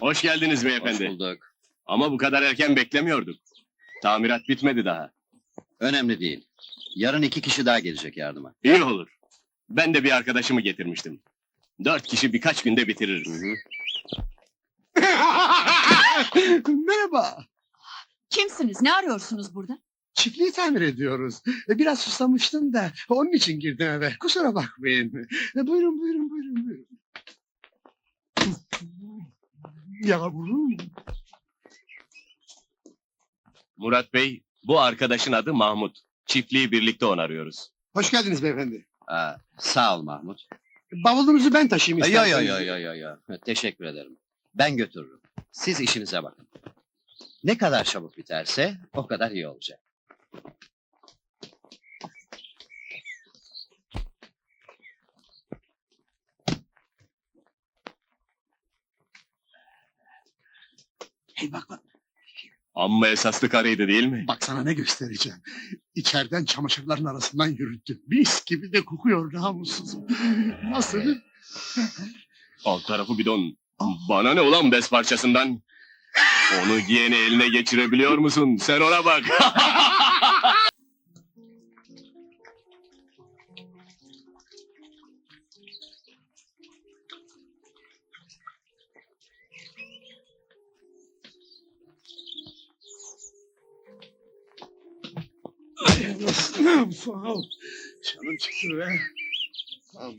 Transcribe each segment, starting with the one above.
Hoş geldiniz Hoş beyefendi. bulduk. Ama bu kadar erken beklemiyorduk. Tamirat bitmedi daha. Önemli değil. Yarın iki kişi daha gelecek yardıma. İyi olur. Ben de bir arkadaşımı getirmiştim. Dört kişi birkaç günde bitiririz. Merhaba. Kimsiniz? Ne arıyorsunuz burada? Çiftliği tamir ediyoruz. E, Biraz susamıştım da onun için girdim eve. Kusura bakmayın. E, Buyurun buyurun buyurun. buyurun. Yavrum. Murat Bey, bu arkadaşın adı Mahmut. Çiftliği birlikte onarıyoruz. Hoş geldiniz beyefendi. Aa, sağ ol Mahmut. Bavulunuzu ben taşıyayım Yo yo isterseniz. yo yo yo yo. Teşekkür ederim. Ben götürürüm. Siz işinize bakın. Ne kadar çabuk biterse o kadar iyi olacak. Hey bak bak. Amma esaslı karıydı değil mi? Bak sana ne göstereceğim. İçeriden çamaşırların arasından yürüttüm. Mis gibi de kokuyor namussuzum. Nasıl? Alt tarafı bidon. Bana ne ulan bez parçasından? Onu giyeni eline geçirebiliyor musun? Sen ona bak. Anasını. Sağ ol. Canım çıktı be. Aman.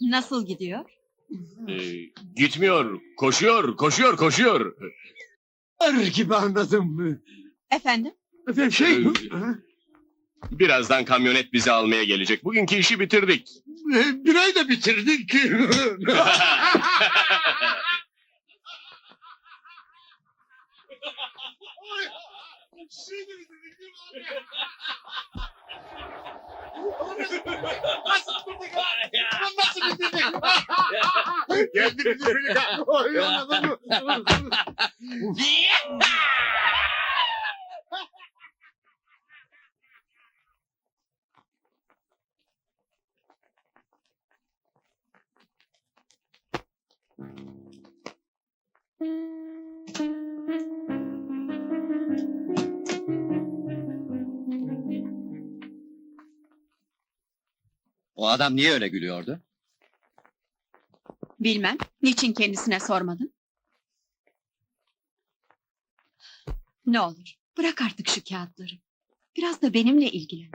Nasıl gidiyor? Ee, gitmiyor. Koşuyor, koşuyor, koşuyor. Ar gibi anladın mı? Efendim? Efendim şey... Ee, Ha? Birazdan kamyonet bizi almaya gelecek. Bugünkü işi bitirdik. E, Bir ay da bitirdik ki. Geldi bizi beni. Oy, anladın mı? O adam niye öyle gülüyordu? Bilmem. Niçin kendisine sormadın? Ne olur, bırak artık şu kağıtları. Biraz da benimle ilgilen.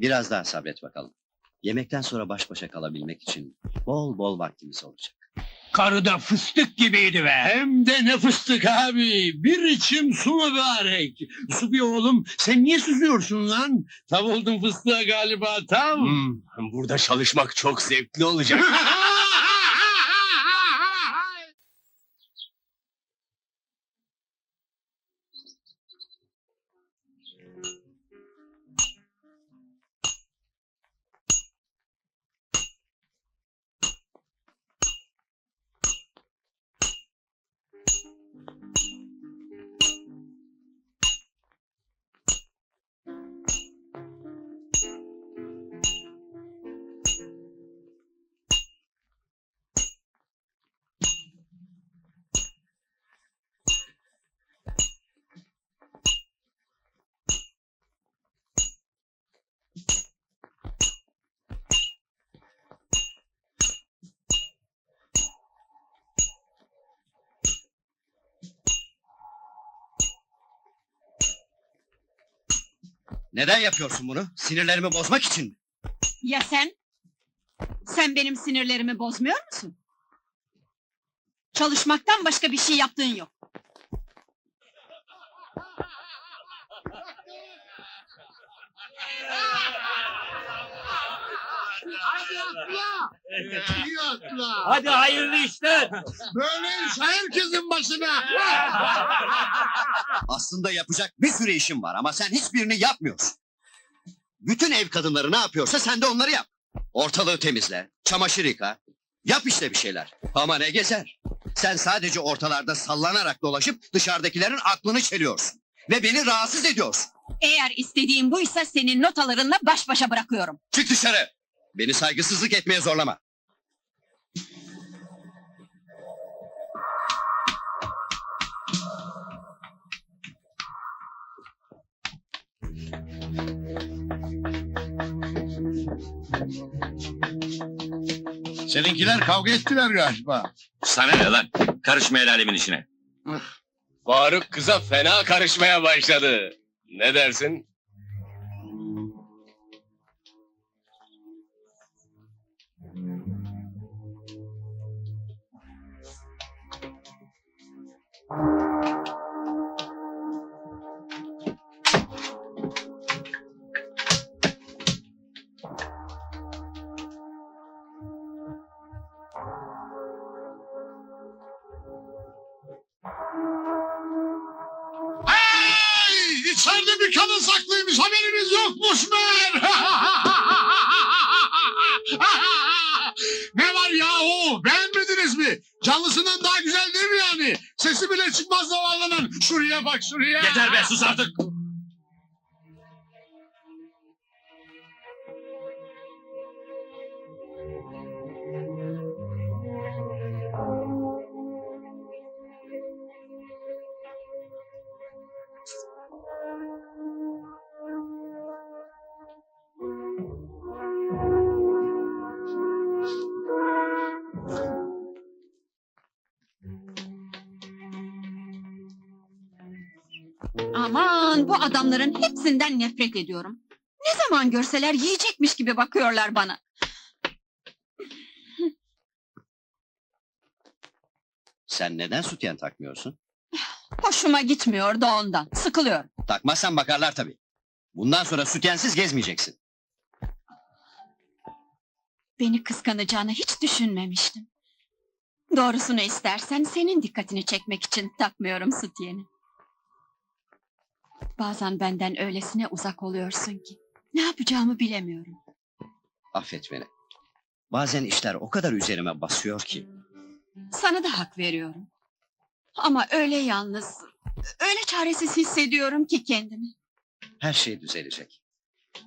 Biraz daha sabret bakalım. Yemekten sonra baş başa kalabilmek için bol bol vaktimiz olacak. Karı da fıstık gibiydi be. Hem de ne fıstık abi. Bir içim su mübarek. Su bir oğlum. Sen niye susuyorsun lan? Tav oldun fıstığa galiba tav. Hmm, burada çalışmak çok zevkli olacak. Neden yapıyorsun bunu? Sinirlerimi bozmak için mi? Ya sen? Sen benim sinirlerimi bozmuyor musun? Çalışmaktan başka bir şey yaptığın yok. Hadi atla. İyi. Hadi hayırlı işler. Böyle iş herkesin başına. Aslında yapacak bir sürü işim var ama sen hiçbirini yapmıyorsun. Bütün ev kadınları ne yapıyorsa sen de onları yap. Ortalığı temizle, çamaşır yıka. Yap işte bir şeyler. Ama ne gezer? Sen sadece ortalarda sallanarak dolaşıp dışarıdakilerin aklını çeliyorsun. Ve beni rahatsız ediyorsun. Eğer istediğin buysa senin notalarınla baş başa bırakıyorum. Çık dışarı. Beni saygısızlık etmeye zorlama. Seninkiler kavga ettiler galiba. Sana ne lan? Karışma el alemin işine. Faruk kıza fena karışmaya başladı. Ne dersin? Hey! İçeride bir kadın saklıymış haberimiz yokmuş meğer. ne var yahu beğenmediniz mi? Canlısından daha güzel değil mi yani? Sesi bile çıkmaz zavallının. Şuraya bak şuraya. Yeter be sus artık. Aman bu adamların hepsinden nefret ediyorum. Ne zaman görseler yiyecekmiş gibi bakıyorlar bana. Sen neden sütyen takmıyorsun? Hoşuma gitmiyor da ondan. Sıkılıyorum. Takmazsan bakarlar tabii. Bundan sonra sütyensiz gezmeyeceksin. Beni kıskanacağını hiç düşünmemiştim. Doğrusunu istersen senin dikkatini çekmek için takmıyorum sütyeni. Bazen benden öylesine uzak oluyorsun ki. Ne yapacağımı bilemiyorum. Affet beni. Bazen işler o kadar üzerime basıyor ki. Sana da hak veriyorum. Ama öyle yalnız, öyle çaresiz hissediyorum ki kendimi. Her şey düzelecek.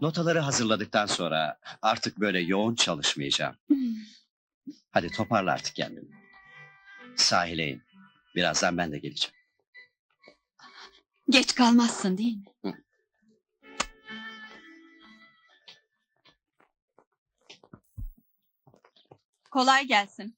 Notaları hazırladıktan sonra artık böyle yoğun çalışmayacağım. Hmm. Hadi toparla artık kendini. Sahile in. Birazdan ben de geleceğim. Geç kalmazsın değil mi? Hı. Kolay gelsin.